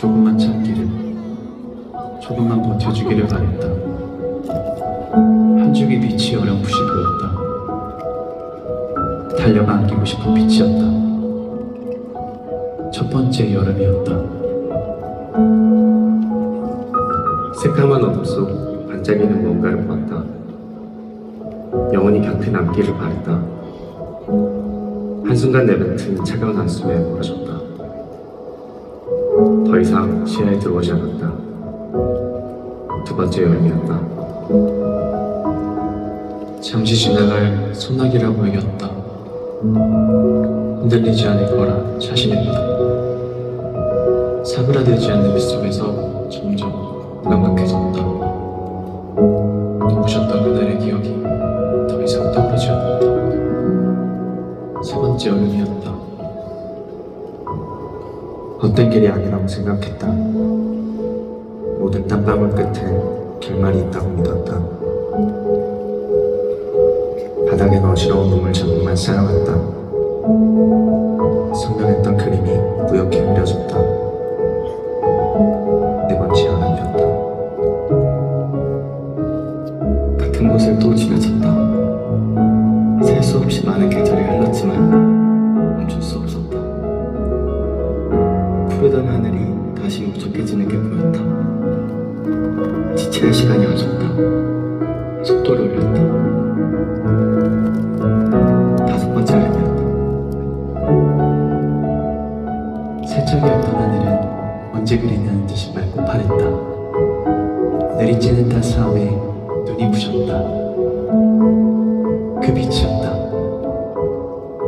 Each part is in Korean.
조금만 참기를, 조금만 버텨주기를 바랬다. 한 줄기 빛이 어렴풋이 보였다. 달려가 안기고 싶은 빛이었다. 첫 번째 여름이었다. 새까만 어둠 속 반짝이는 뭔가를 보았다. 영원히 곁에 남기를 바랬다. 한순간 내뱉은 차가운 한숨에 멀어졌다. 더 이상 시야에 들어오지 않았다. 두 번째 여름이었다. 잠시 지나갈 소나기라고 여겼다. 흔들리지 않을 거라 자신했다. 사그라들지 않는 빗속에서 점점 무감각해졌다. 눈부셨던 그날의 기억이 더 이상 떠오르지 않았다. 세 번째 여름이었다. 헛된 길이 아니라고 생각했다. 모든 땀방울 끝에 결말이 있다고 믿었다. 바닥엔 어지러운 놈을 자국만 쌓아왔다. 선명했던 그림이 뿌옇게 흐려졌다. 네 번째 여름이었다. 같은 곳을 또 지나쳤다. 셀 수 없이 많은 계절이 흘렀지만 푸르던 하늘이 다시 우적해지는 게 보였다. 지체할 시간이 없었다. 속도를 올렸다. 다섯 번째 여름이었다. 세척이었던 하늘은 언제 그리냐는 듯이 맑고 파랬다. 내리쬐는 따스함에 눈이 부셨다. 그 빛이었다.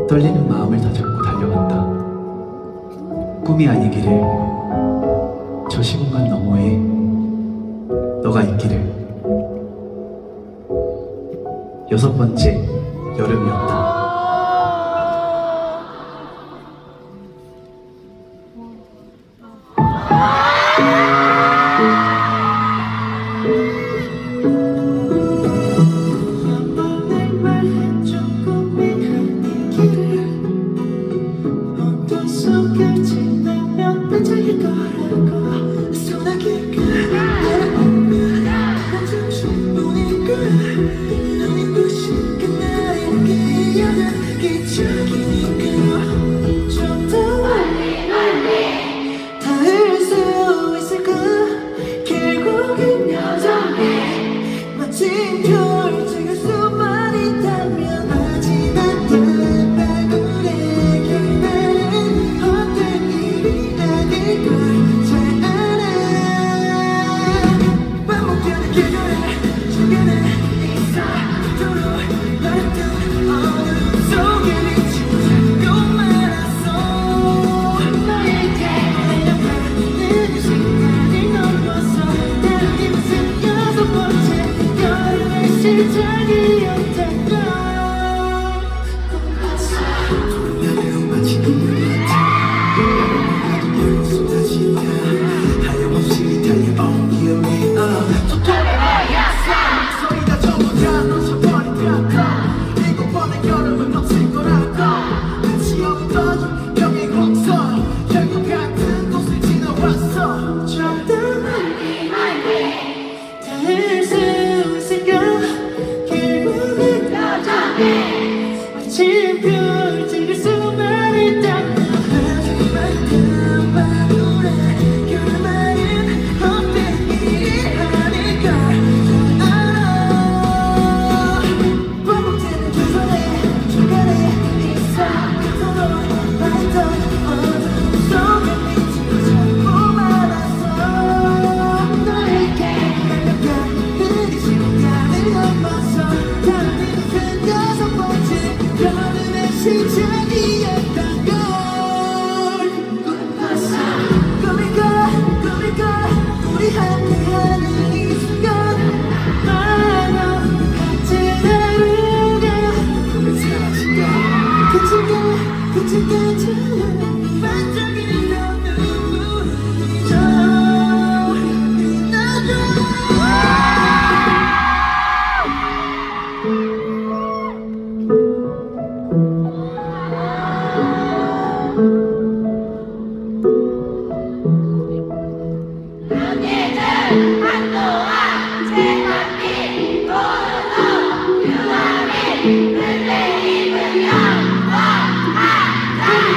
떨리는 마음을 다잡고 달려간다. 꿈이 아니기를 저 시공간 너머에 너가 있기를 여섯 번째 여름이었다. 嗯。 시 여전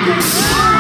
Thank you.